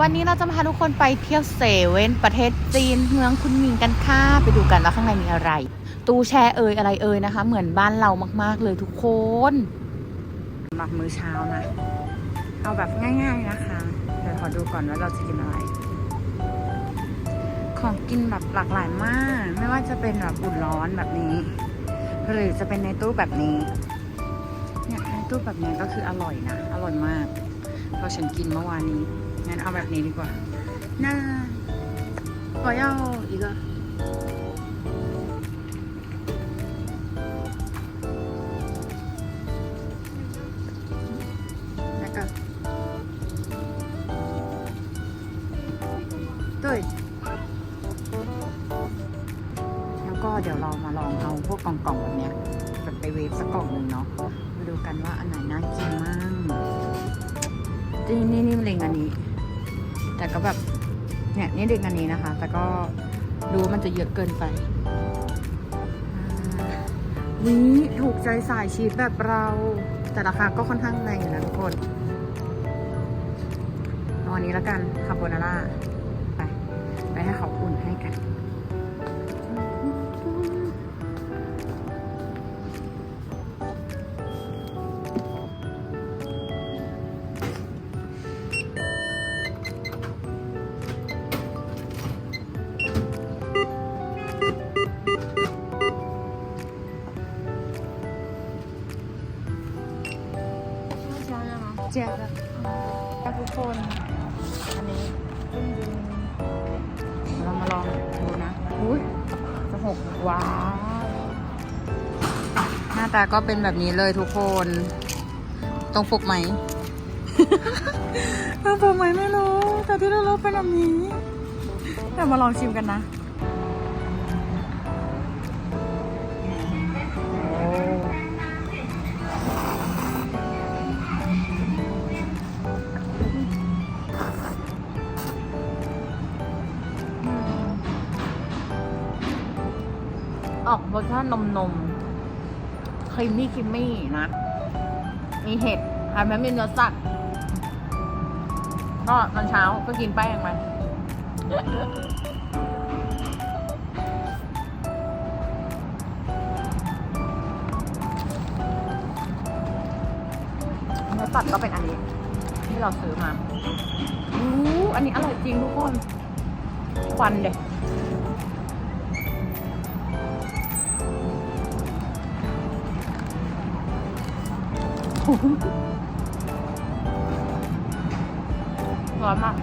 วันนี้เราจะพาทุกคนไปเที่ยวเซเว่นประเทศจีนเมืองคุณหมิงกันค่ะ ไปดูกันว่าข้างในมีอะไร ตู้แช่เอ่ยอะไรเอ่ยนะคะ เหมือนบ้านเรามาก ๆ เลยทุกคนสำหรับมื้อเช้านะ เอาแบบง่าย ๆนะคะ เดี๋ยวขอดูก่อนว่าเราจะกินอะไร ของกินแบบหลากหลายมาก ไม่ว่าจะเป็นแบบอุ่นร้อนแบบนี้ หรือจะเป็นในตู้แบบนี้เนี่ยในตู้แบบนี้ก็คืออร่อยนะ อร่อยมาก เพราะฉันกินเมื่อวานนี้ งั้นเอาแบบนี้ดีกว่า น่า我要一个那个对แล้วก็เดี๋ยวเรามาลองเอาพวกกล่องๆแบบเนี้ยแบบไปเวฟสักกล่องหนึ่งเนาะ มาดูกันว่าอันไหนน่ากินมั่งนี่นี่นี่เล็งอันนี้ แต่ก็แบบเนี่ยนี่เล็งอันนี้นะคะ แต่ก็ดูว่ามันจะเยอะเกินไปอ่าวิถูกใจสายชีสแบบเราแต่ราคาก็ค่อนข้างแรงอยู่นะทุกคนเอาอันนี้แล้วกันคาโบนาร่า ไป ไปให้เขาอุ่นให้กัน จียบแบบทุกคนอันนี้ซึ่งดึงเรามาลองดูนะอุ้ยจะหกว้าวหน้าตาก็เป็นแบบนี้เลยทุกคนต้องปลุกไหมต้องปกไหมไม่รู้ แต่ที่เราเลือกเป็นแบบนี้เดี๋ยวมาลองชิมกันนะ ออกรสชาตินมนมครีมมี่ครีมมี่นะ มีเห็ดทำแล้มีเนื้อสัตว์ก็ตอนเช้าก็กินแป้งมันเนื้อสัตว์ก็เป็นอันนี้ ที่เราซื้อมาอู้อันนี้อร่อยจริงทุกคนควันเด็ก ร้อนมาก